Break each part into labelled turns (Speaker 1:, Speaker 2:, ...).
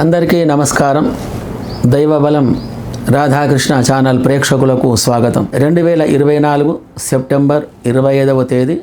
Speaker 1: అందరికీ నమస్కారం. దైవబలం రాధాకృష్ణ ఛానల్ ప్రేక్షకులకు స్వాగతం. రెండు వేల ఇరవై నాలుగు సెప్టెంబర్ ఇరవై ఐదవ తేదీ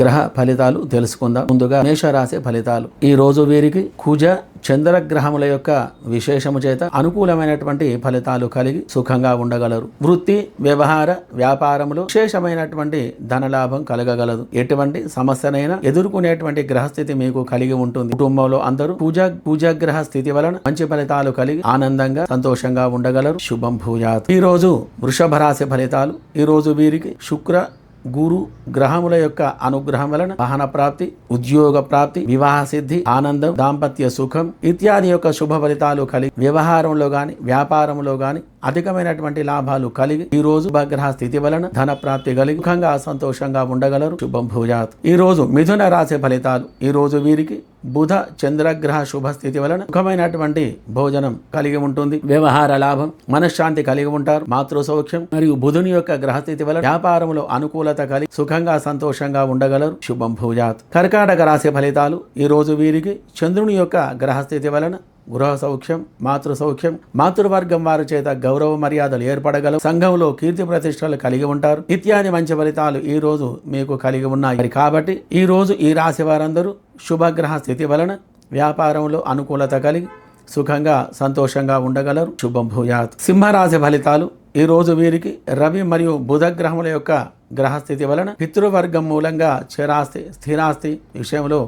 Speaker 1: గ్రహ ఫలితాలు తెలుసుకుందాం. ముందుగా మేషరాశి ఫలితాలు. ఈ రోజు వీరికి కుజ చంద్రగ్రహముల యొక్క విశేషము చేత అనుకూలమైనటువంటి ఫలితాలు కలిగి సుఖంగా ఉండగలరు. వృత్తి వ్యవహార వ్యాపారములు విశేషమైనటువంటి ధనలాభం కలగగలదు. ఎటువంటి సమస్యనైనా ఎదుర్కొనేటువంటి గ్రహస్థితి మీకు కలిగి ఉంటుంది. కుటుంబంలో అందరూ పూజ పూజాగ్రహ స్థితి వలన మంచి ఫలితాలు కలిగి ఆనందంగా సంతోషంగా ఉండగలరు. శుభం పూజ ఈ రోజు వృషభ రాశి ఫలితాలు. ఈ రోజు వీరికి శుక్ర గురు గ్రహముల యొక్క అనుగ్రహం వలన వాహన ప్రాప్తి ఉద్యోగ ప్రాప్తి వివాహ సిద్ధి ఆనందం దాంపత్య సుఖం ఇత్యాది యొక్క శుభ ఫలితాలు కలిగి వ్యవహారంలో గాని వ్యాపారంలో గాని అధికమైనటువంటి లాభాలు కలిగి ఈ రోజు ఉపగ్రహ స్థితి వలన ధన ప్రాప్తి కలిగి సుఖంగా సంతోషంగా ఉండగలరు. శుభం భూజాత్ ఈ రోజు మిథున రాశి ఫలితాలు. ఈ రోజు వీరికి బుధ చంద్రగ్రహ శుభ స్థితి వలన సుఖమైనటువంటి భోజనం కలిగి ఉంటుంది. వ్యవహార లాభం. మనశ్శాంతి కలిగి ఉంటారు. మాతృ సౌఖ్యం మరియు బుధుని యొక్క గ్రహస్థితి వలన వ్యాపారంలో అనుకూలత కలిగి సుఖంగా సంతోషంగా ఉండగలరు. శుభం భూజాత్. కర్కాటక రాశి ఫలితాలు. ఈ రోజు వీరికి చంద్రుని యొక్క గ్రహస్థితి వలన గృహ సౌఖ్యం మాతృ సౌఖ్యం మాతృవర్గం వారి చేత గౌరవ మర్యాదలు ఏర్పడగలవు సంఘంలో కీర్తి ప్రతిష్టలు కలిగి ఉంటారు. ఇత్యాది మంచి ఫలితాలు ఈ రోజు మీకు కలిగి ఉన్నాయి. కాబట్టి ఈ రోజు ఈ రాశి వారందరూ శుభగ్రహ స్థితి వలన వ్యాపారంలో అనుకూలత కలిగి సుఖంగా సంతోషంగా ఉండగలరు. శుభం భూయాత్. సింహరాశి ఫలితాలు ఈ రోజు వీరికి రవి మరియు బుధ గ్రహముల యొక్క గ్రహస్థితి వలన పితృవర్గం మూలంగా చిరాస్తి స్థిరాస్తి విషయంలో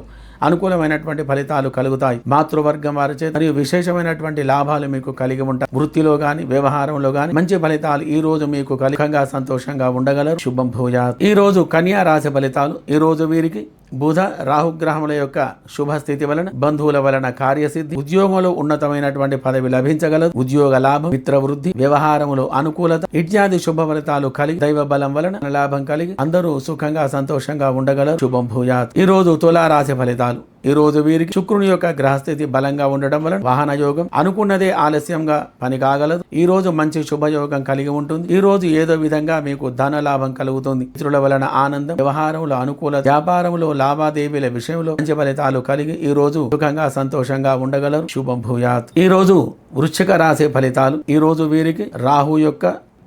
Speaker 1: అనుకూలమైనటువంటి ఫలితాలు కలుగుతాయి. మాతృవర్గం వారిచే మరియు విశేషమైనటువంటి లాభాలు మీకు కలిగి ఉంటాయి. వృత్తిలో గాని వ్యవహారంలో గాని మంచి ఫలితాలు ఈ రోజు మీకు కలిగంగా సంతోషంగా ఉండగలరు. శుభం భూజా ఈ రోజు కన్యా రాశి ఫలితాలు ఈ రోజు వీరికి బుధ రాహుగ్రహముల యొక్క శుభ స్థితి వలన బంధువుల వలన కార్యసిద్ధి ఉద్యోగంలో ఉన్నతమైనటువంటి పదవి లభించగలదు ఉద్యోగ లాభం మిత్ర వృద్ధి వ్యవహారములో అనుకూలత ఇత్యాది శుభ ఫలితాలు కలిగి దైవ బలం వలన లాభం కలిగి అందరూ సుఖంగా సంతోషంగా ఉండగలరు. శుభం భూయాత్. ఈ రోజు తులారాశి ఫలితాలు. ఈ రోజు వీరికి శుక్రుని యొక్క గ్రహస్థితి బలంగా ఉండడం వలన వాహన యోగం అనుకున్నదే ఆలస్యంగా పని కాగలదు. ఈ రోజు మంచి శుభయోగం కలిగి ఉంటుంది. ఈ రోజు ఏదో విధంగా మీకు ధన లాభం కలుగుతుంది. ఇతరుల వలన ఆనందం వ్యవహారంలో అనుకూల వ్యాపారంలో లావాదేవీల విషయంలో మంచి ఫలితాలు కలిగి ఈ రోజు సుఖంగా సంతోషంగా ఉండగలరు. శుభం భూయాత్. ఈ రోజు వృశ్చిక రాశి ఫలితాలు. ఈ రోజు వీరికి రాహు యొక్క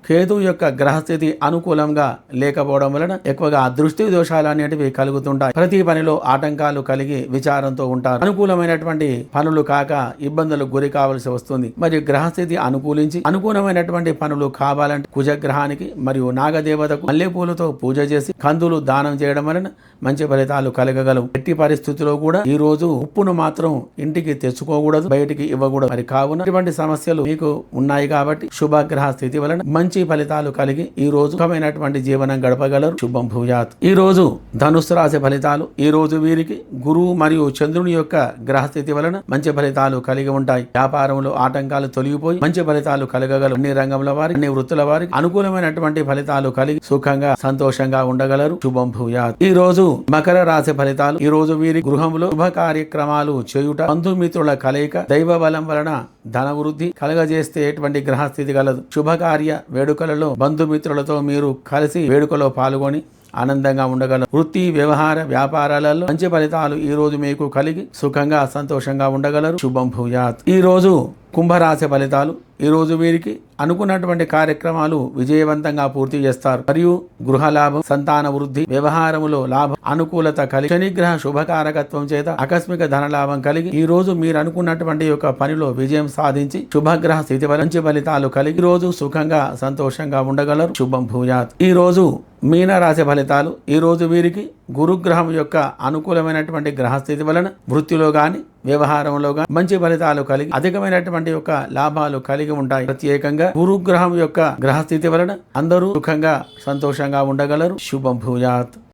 Speaker 1: కేతు యొక్క గ్రహస్థితి అనుకూలంగా లేకపోవడం వలన ఎక్కువగా దృష్టి దోషాలు అనేటివి కలుగుతుంటాయి. ప్రతి పనిలో ఆటంకాలు కలిగి విచారంతో ఉంటారు. అనుకూలమైనటువంటి పనులు కాక ఇబ్బందులకు గురి కావలసి వస్తుంది. మరియు గ్రహస్థితి అనుకూలించి అనుకూలమైనటువంటి పనులు కావాలంటే కుజగ్రహానికి మరియు నాగదేవతకు మల్లెపూలతో పూజ చేసి కందులు దానం చేయడం వలన మంచి ఫలితాలు కలగగలవు. ఎట్టి పరిస్థితిలో కూడా ఈ రోజు ఉప్పును మాత్రం ఇంటికి తెచ్చుకోకూడదు బయటికి ఇవ్వకూడదు. మరి కావున ఇటువంటి సమస్యలు మీకు ఉన్నాయి కాబట్టి శుభగ్రహ స్థితి వలన మంచి ఫలితాలు కలిగి ఈ రోజు సుఖమైనటువంటి జీవనం గడపగలరు. శుభం భూయాత్. ఈ రోజు ధనుసు రాశి ఫలితాలు ఈ రోజు వీరికి గురువు మరియు చంద్రుని యొక్క గ్రహస్థితి వలన మంచి ఫలితాలు కలిగి ఉంటాయి. వ్యాపారంలో ఆటంకాలు తొలగిపోయి మంచి ఫలితాలు కలగగలరు. అన్ని రంగంల వారి అన్ని వృత్తుల వారికి అనుకూలమైనటువంటి ఫలితాలు కలిగి సుఖంగా సంతోషంగా ఉండగలరు. శుభం భూయాత్. ఈ రోజు మకర రాశి ఫలితాలు ఈ రోజు వీరి గృహంలో శుభ కార్యక్రమాలు చేయుట బంధుమిత్రుల కలయిక దైవ బలం వలన ధన వృద్ధి కలగజేస్తే ఎటువంటి గ్రహస్థితి కలదు. శుభకార్య వేడుకలలో బంధుమిత్రులతో మీరు కలిసి వేడుకలో పాల్గొని ఆనందంగా ఉండగలరు వృత్తి వ్యవహార వ్యాపారాలలో మంచి ఫలితాలు ఈ రోజు మీకు కలిగి సుఖంగా సంతోషంగా ఉండగలరు. శుభం భూయాత్. ఈ రోజు కుంభరాశి ఫలితాలు ఈ రోజు వీరికి అనుకున్నటువంటి కార్యక్రమాలు విజయవంతంగా పూర్తి చేస్తారు. మరియు గృహ లాభం సంతాన వృద్ధి వ్యవహారములో లాభం అనుకూలత కలిగి శనిగ్రహ శుభకారకత్వం చేత ఆకస్మిక ధన లాభం కలిగి ఈ రోజు మీరు అనుకున్నటువంటి యొక్క పనిలో విజయం సాధించి శుభగ్రహ స్థితి మంచి ఫలితాలు కలిగి రోజు సుఖంగా సంతోషంగా ఉండగలరు. శుభం భూయాత్. ఈ రోజు మీనరాశి ఫలితాలు ఫలితాలు. ఈ రోజు వీరికి గురుగ్రహం యొక్క అనుకూలమైనటువంటి గ్రహస్థితి వలన వృత్తిలో కానీ వ్యవహారంలో కానీ మంచి ఫలితాలు కలిగి అధికమైనటువంటి యొక్క లాభాలు కలిగి ఉంటాయి. ప్రత్యేకంగా గురుగ్రహం యొక్క గ్రహస్థితి వలన అందరూ సుఖంగా సంతోషంగా ఉండగలరు. శుభం భూయాత్.